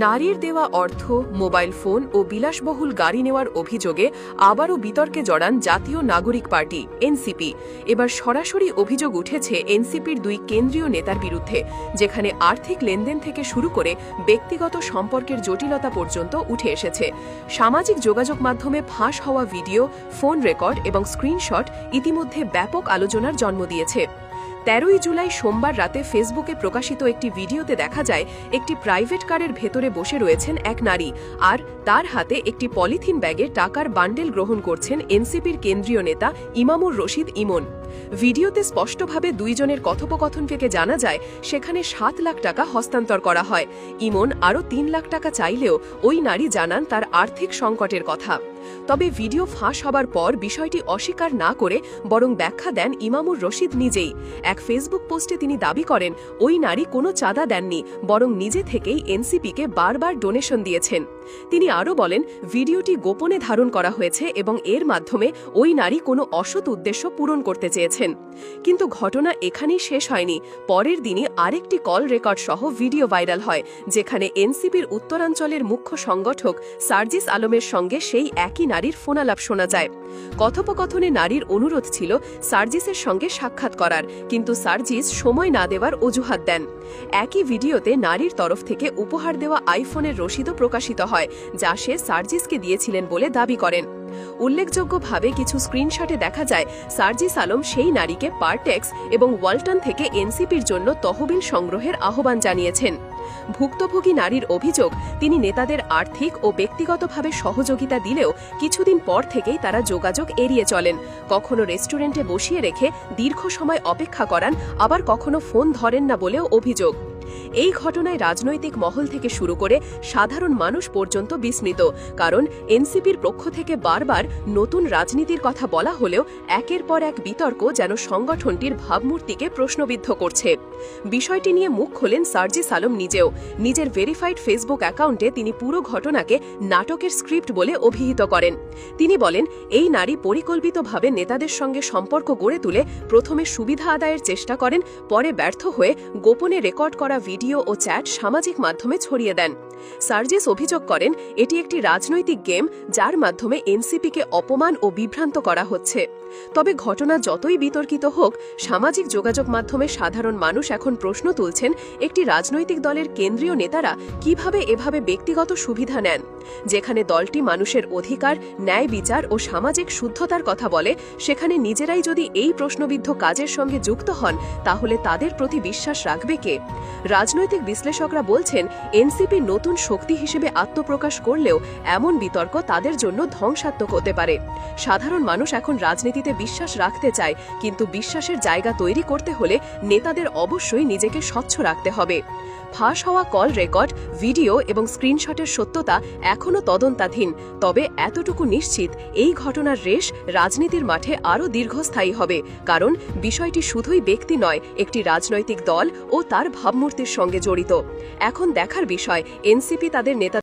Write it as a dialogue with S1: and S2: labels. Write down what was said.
S1: নারীর দেওয়া অর্থ, মোবাইল ফোন ও বিলাসবহুল গাড়ি নেওয়ার অভিযোগে আবারও বিতর্কে জড়ান জাতীয় নাগরিক পার্টি, এনসিপি। এবার সরাসরি অভিযোগ উঠেছে এনসিপির দুই কেন্দ্রীয় নেতার বিরুদ্ধে, যেখানে আর্থিক লেনদেন থেকে শুরু করে ব্যক্তিগত সম্পর্কের জটিলতা পর্যন্ত উঠে এসেছে। সামাজিক যোগাযোগ মাধ্যমে ফাঁস হওয়া ভিডিও, ফোন রেকর্ড এবং স্ক্রিনশট ইতিমধ্যে ব্যাপক আলোচনার জন্ম দিয়েছে। তেরোই জুলাই সোমবার রাতে ফেসবুকে প্রকাশিত একটি ভিডিওতে দেখা যায়, একটি প্রাইভেট কারের ভেতরে বসে রয়েছেন এক নারী আর তার হাতে একটি পলিথিন ব্যাগে টাকার বান্ডেল গ্রহণ করছেন এনসিপির কেন্দ্রীয় নেতা ইমামুর রশিদ ইমন। ভিডিওতে স্পষ্টভাবে দুইজনের কথোপকথন থেকে জানা যায়, সেখানে সাত লাখ টাকা হস্তান্তর করা হয়। ইমন আরও তিন লাখ টাকা চাইলেও ওই নারী জানান তার আর্থিক সংকটের কথা। তবে ভিডিও ফাঁস হবার পর বিষয়টি অস্বীকার না করে বরং ব্যাখ্যা দেন ইমামুর রশিদ নিজেই। এক ফেসবুক পোস্টে তিনি দাবি করেন, ওই নারী কোনো চাঁদা দেননি, বরং নিজে থেকেই এনসিপিকে বারবার ডোনেশন দিয়েছেন। তিনি আরও বলেন, ভিডিওটি গোপনে ধারণ করা হয়েছে এবং এর মাধ্যমে ওই নারী কোনো অসৎ উদ্দেশ্য পূরণ করতে চেয়েছেন কিন্তু ঘটনা এখানেই শেষ হয়নি। পরের দিনই আরেকটি কল রেকর্ড সহ ভিডিও ভাইরাল হয়, যেখানে এনসিপির উত্তরাঞ্চলের মুখ্য সংগঠক সার্জিস আলমের সঙ্গে সেই একই নারীর ফোনালাপ শোনা যায়। কথোপকথনে নারীর অনুরোধ ছিল সার্জিসের সঙ্গে সাক্ষাৎ করার, কিন্তু সার্জিস সময় না দেওয়ার অজুহাত দেন। একই ভিডিওতে নারীর তরফ থেকে উপহার দেওয়া আইফোনের রসিদও প্রকাশিত হয়, যা সে সার্জিসকে দিয়েছিলেন বলে দাবি করেন। উল্লেখযোগ্যভাবে কিছু স্ক্রিনশটে দেখা যায়, সার্জিস আলম সেই নারীকে পারটেক্স এবং ওয়ালটন থেকে এনসিপির জন্য তহবিল সংগ্রহের আহ্বান জানিয়েছেন। ভুক্তভোগী নারীর অভিযোগ, তিনি নেতাদের আর্থিক ও ব্যক্তিগতভাবে সহযোগিতা দিলেও কিছুদিন পর থেকেই তারা যোগাযোগ এড়িয়ে চলেন। কখনো রেস্টুরেন্টে বসিয়ে রেখে দীর্ঘ সময় অপেক্ষা করান, আবার কখনো ফোন ধরেন না বলেও অভিযোগ। এই ঘটনায় রাজনৈতিক মহল থেকে শুরু করে সাধারণ মানুষ পর্যন্ত বিস্মিত, কারণ এনসিপির পক্ষ থেকে বারবার নতুন রাজনীতির কথা বলা হলেও একের পর এক বিতর্ক যেন সংগঠনটির ভাবমূর্তিকে প্রশ্নবিদ্ধ করছে। বিষয়টি নিয়ে মুখ খোলেন সার্জিস আলম নিজেও। নিজের ভেরিফাইড ফেসবুক অ্যাকাউন্টে তিনি পুরো ঘটনাকে নাটকের স্ক্রিপ্ট বলে অভিহিত করেন। তিনি বলেন, এই নারী পরিকল্পিতভাবে নেতাদের সঙ্গে সম্পর্ক গড়ে তুলে প্রথমে সুবিধা আদায়ের চেষ্টা করেন, পরে ব্যর্থ হয়ে গোপনে রেকর্ড করা ভিডিও ও চ্যাট সামাজিক মাধ্যমে ছড়িয়ে দেন। সার্জিস অভিযোগ করেন, এটি একটি রাজনৈতিক গেম যার মাধ্যমে এনসিপিকে অপমান ও বিভ্রান্ত করা হচ্ছে। তবে ঘটনা যতই বিতর্কিত হোক, সামাজিক যোগাযোগ মাধ্যমে সাধারণ মানুষ এখন প্রশ্ন তুলছেন, একটি রাজনৈতিক দলের কেন্দ্রীয় নেতারা কীভাবে এভাবে ব্যক্তিগত সুবিধা নেন? যেখানে দলটি মানুষের অধিকার, ন্যায় বিচার ও সামাজিক শুদ্ধতার কথা বলে, সেখানে নিজেরাই যদি এই প্রশ্নবিদ্ধ কাজের সঙ্গে যুক্ত হন, তাহলে তাদের প্রতি বিশ্বাস রাখবে কে? রাজনৈতিক বিশ্লেষকরা বলছেন, এনসিপি নতুন শক্তি হিসেবে আত্মপ্রকাশ করলেও এমন বিতর্ক তাদের জন্য ধ্বংসাত্মক হতে পারে। সাধারণ মানুষ এখন রাজনীতিতে বিশ্বাস রাখতে চায়, কিন্তু বিশ্বাসের জায়গা তৈরি করতে হলে নেতাদের অবশ্যই নিজেকে স্বচ্ছ রাখতে হবে। ফাঁস হওয়া কল রেকর্ড, ভিডিও এবং স্ক্রিনশটের সত্যতা এখনও তদন্তাধীন, তবে এতটুকু নিশ্চিত এই ঘটনার রেশ রাজনীতির মাঠে আরও দীর্ঘস্থায়ী হবে, কারণ বিষয়টি শুধুই ব্যক্তি নয়, একটি রাজনৈতিক দল ও তার ভাবমূর্তির সঙ্গে জড়িত। এখন দেখার বিষয় এনসিপি তাদের নেতা